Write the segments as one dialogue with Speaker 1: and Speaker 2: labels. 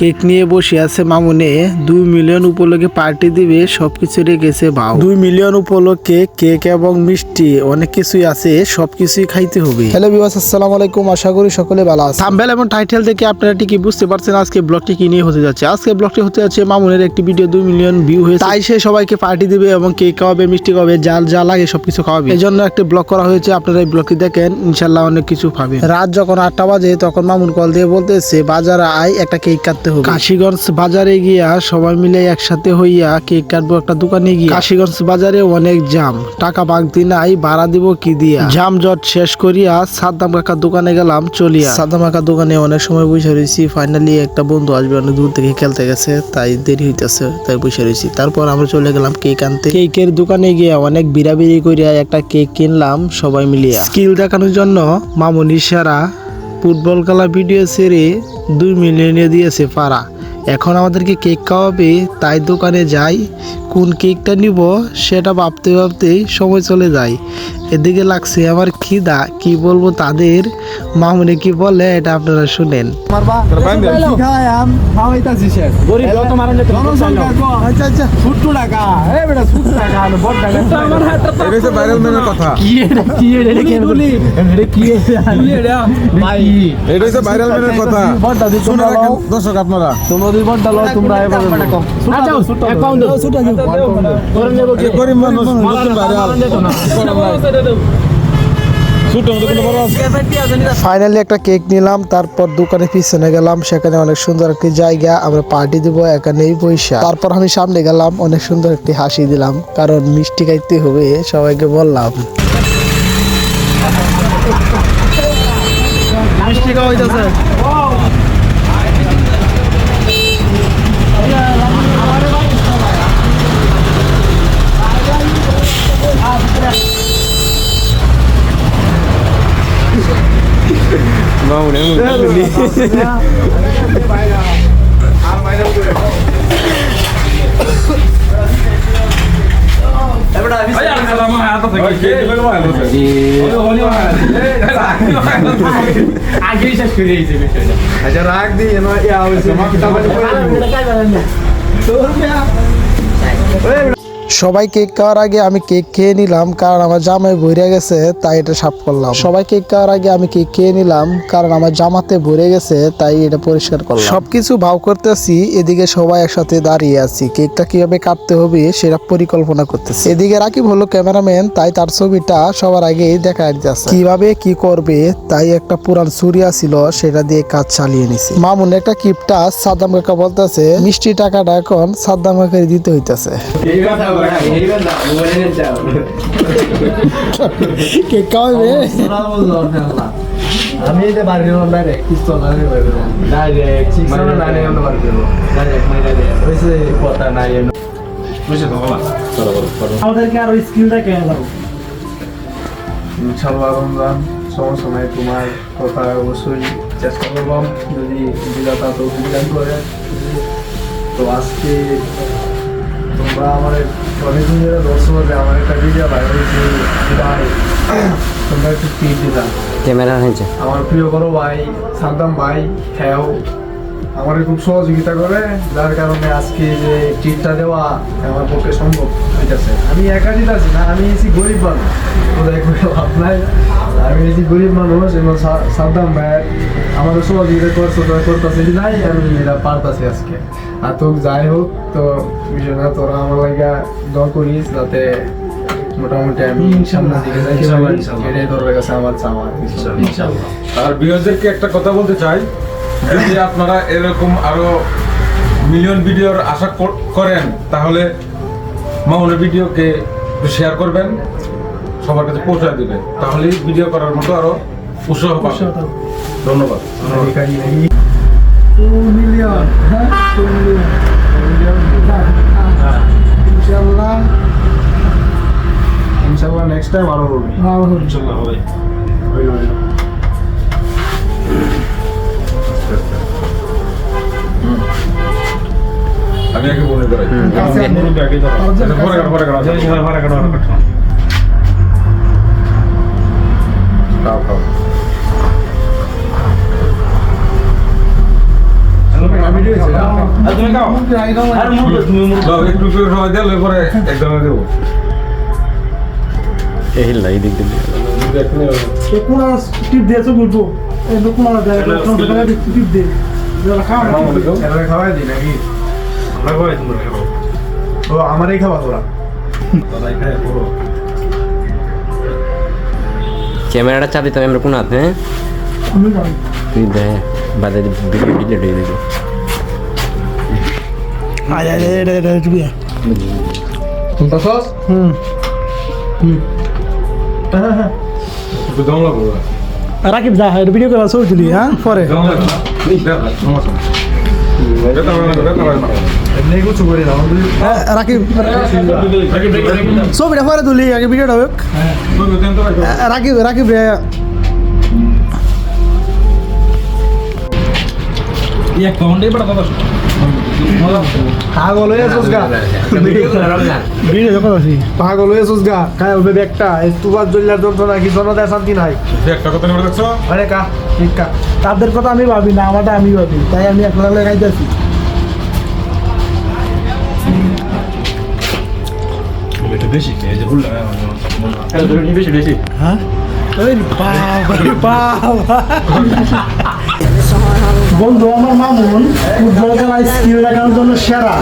Speaker 1: Cake নিয়ে বসে আছে মামুনে। দুই মিলিয়ন উপলক্ষে পার্টি দিবে সবকিছু রেখেছে ভাও দুই মিলিয়ন উপলক্ষে কেক এবং মিষ্টি অনেক কিছুই আছে সবকিছুই খাইতে হবে। হ্যালো বিবাস আসসালামু আলাইকুম আশা করি সকলে ভালো আছে থাম্বেল এবং টাইটেল দেখে আপনারা ঠিকই বুঝতে পারছেন আজকে ব্লগটি কি নিয়ে হতে যাচ্ছে। আজকে ব্লগটি হতে যাচ্ছে মামুনের একটি ভিডিও দুই মিলিয়ন ভিউ হয়েছে। তাই সে সবাইকে পার্টি দিবে এবং কেক খাওয়াবে মিষ্টি খাওয়াবে জাল যা লাগে সবকিছু খাওয়াবে। এই জন্য একটা ব্লগ করা হয়েছে আপনারা এই ব্লগটি দেখেন ইনশাল্লাহ অনেক কিছু পাবেন। রাত যখন আটটা বাজে তখন মামুন কল দিয়ে বলতেছে বাজারে আয় একটা কেক কাটতে হবে। কাশিগঞ্জ বাজারে গিয়া সবাই মিলে একসাথে হইয়া কেক কাটবো একটা দোকানে গিয়ে। কাশিগঞ্জ বাজারে অনেক জাম টাকা বাগদি নাই ভাড়া দিব কি দিয়া? জাম জট শেষ করিয়া সাদ্দাম কাকার দোকানে গেলাম চলিয়া। সাদ্দাম কাকার দোকানে অনেক সময় বসে রয়েছি ফাইনালি একটা বন্ধু আসবে অনেক দূর থেকে খেলতে গেছে তাই দেরি হইতেছে তাই বসে রয়েছি তারপর আমরা চলে গেলাম কেক আনতে। কেকের দোকানে গিয়ে অনেক বিড়াবিড়ি করিয়া একটা কেক কিনলাম সবাই মিলিয়া। স্কিল দেখানোর জন্য মামুনি সারা ফুটবল খেলা ভিডিও সেরে দুই মিলিয়নে দিয়েছে পাড়া। এখন আমাদেরকে কেক খাওয়াবে তাই দোকানে যাই কোন কেকটা নিব সেটা ভাবতে ভাবতেই সময় চলে যায়। এদিকে লাগছে আমার খিদা কি বলব তাদের? মামুনি কি বলে এটা আপনারা শুনেন। আচ্ছা আচ্ছা।
Speaker 2: গরিব মানুষ ছোট মতো কোনো বড় আছে
Speaker 1: ফাইনালি একটা কেক নিলাম তারপর দোকানে পিছনে গেলাম সেখানে অনেক সুন্দর একটি জায়গা আমরা পার্টি দিব এখানেই পয়সা তারপর আমি সামনে গেলাম অনেক সুন্দর একটি হাসি দিলাম কারণ মিষ্টি খাইতে হবে সবাইকে বললাম। মিষ্টি খাওয়াইতেছে
Speaker 2: আচ্ছা রাখ দি এনো ইয়া হইছে
Speaker 1: সবাই কেক খাওয়ার আগে আমি কেক খেয়ে নিলাম? কারণ আমার জামাই ভরে গেছে, তাই এটা সাফ করলাম। সবাই কেক খাওয়ার আগে আমি কেক খেয়ে নিলাম? কারণ আমার জামাতে ভরে গেছে, তাই এটা পরিষ্কার করলাম। সবকিছু ভাও করতেছি, এদিকে সবাই একসাথে দাঁড়িয়ে আছি। কেকটা কীভাবে কাটতে হবে সেটা পরিকল্পনা করতেছি। এদিকে রাকিব হলো ক্যামেরাম্যান, তাই তার ছবিটা সবার আগেই দেখা যাচ্ছে। কীভাবে কি করবে, তাই একটা পুরান সুরিয়া ছিল সেটা দিয়ে কাজ চালিয়ে নিছি। মামুন, একটা কিপটা সাদ্দাম কাকা বলতেছে, মিষ্টি টাকাটা এখন সাদ্দাম কাকারি দিতে হইতেছে। কেক খাওয়াবে
Speaker 3: আমি যে বাড়ি গেলাম ডাইরেক্ট পিস্তল আমি বাড়ি গেলাম ডাইরেক্ট সিক্স না নাইন এমন বাড়ি গেলাম ডাইরেক্ট মাইরা দিয়ে ওইসে কথা নাই এমন
Speaker 1: আমাদেরকে আরও স্কিলটা কেন দাও
Speaker 3: ইনশাল্লাহ রমজান সমস্যা নাই তোমার কথা অবশ্যই চেষ্টা করলাম যদি বিধাতা তো বিধান করে তো আজকে তোমরা আমার অনেকদিন ধরে দর্শক আমার একটা ভিডিও ভাইরাল ভাই তোমরা একটু টিপ দিলাম
Speaker 4: ক্যামেরা হয়েছে।
Speaker 3: আমার প্রিয় বড় ভাই সাদ্দাম ভাই হ্যাঁ আমার খুব সহযোগিতা করে যার কারণে আজকে যে ট্রিটটা দেওয়া আমার পক্ষে সম্ভব হইতেছে। আমি একা দিতেছি না আমি এসি গরিব মানুষ। কোথায় করে লাভ নাই। আমি এসি গরিব মানুষ এবং সাদ্দাম ভাই আমাদের সহযোগিতা করছে তোরা করতেছে নাই আমি এটা পারতাছি আজকে। আর তো যাই হোক তো বিষয় না তোরা আমার লাগে দোয়া করিস যাতে মোটামুটি আমি সামনের দিকে যাইতে এটাই তোর কাছে আমার চাওয়া।
Speaker 2: আর বিয়সদেরকে একটা কথা বলতে চাই। যদি আপনারা এরকম আরও মিলিয়ন ভিডিওর আশা কর- করেন তাহলে মামুনের ভিডিওকে শেয়ার করবেন। সবার কাছে পৌঁছায় দিবেন তাহলে ভিডিও করার মতো আরও উৎসাহ পাবেন ধন্যবাদ।
Speaker 3: ইনশাল্লাহ ইনশাল্লাহ নেক্সট টাইম আরও হবে।
Speaker 2: ইনশাল্লাহ হবে। আমি আগে মনে করাই।
Speaker 3: আচ্ছা,
Speaker 2: আচ্ছা, পরে কাটো, পরে
Speaker 3: আমারই খাওয়া তোরা।
Speaker 5: ক্যামেরাটা চাবি তো আমরা কোন হাত হ্যাঁ? তুই দে বাদে ভিডিও ডিলিট হয়ে দিবি।
Speaker 6: আয় আয় আয় আয় আয় আয়
Speaker 3: শুনতেছস
Speaker 6: হুম।
Speaker 2: দম লাগবো
Speaker 6: রাকিব যা ভিডিও করা ছবি তুলি হ্যাঁ? পরে। হ্যাঁ, রাকিব। ছবিটা পরে তুলি আগে ভিডিওটা হোক? রাকিব রাকিব রে
Speaker 4: এক পাউন্ডে বড় দাদা
Speaker 3: পাগল হয়ে আছিস গা।
Speaker 6: ভিডিও যখন আছি
Speaker 3: পাগল হয়ে আছিস গা। খায় হবে একটা তুবার জল্লার যন্ত্রণা কি জনতায় শান্তি নাই?
Speaker 2: একটা কথা নিয়ে দেখছ?
Speaker 3: আরে কা ঠিক কা।
Speaker 6: তাদের কথা আমি ভাবি না আমারটা আমি ভাবি। তাই আমি একলা লাগাইতেছি
Speaker 4: এটা বেশি বেশি বেশি
Speaker 6: হ্যাঁ বাবা বাবা। বন্ধু, আমার মামুন ফুটবল খেলায় স্কিল দেখানোর জন্য সেরা।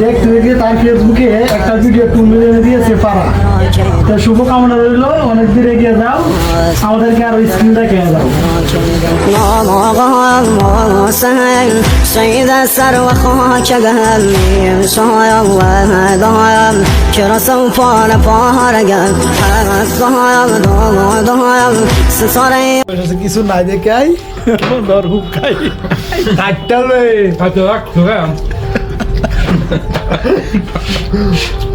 Speaker 6: দেখতে দেখে তার ফেসবুকে একটা ভিডিও টু দিয়েছে পারা তো শুভকামনা রইল অনেক দূর এগিয়ে যাও আমাদেরকে আরো স্কিল দেখে যাও
Speaker 7: سيد السر وخاك قلبي صايا الله ضايم كرا سوف انا فارقا حرق ضايم ضايم سصاري
Speaker 6: কিছু নাই দেখাই ধর হুক খাই
Speaker 3: কাটটা রে
Speaker 2: আচ্ছা রাখ তো হ্যাঁ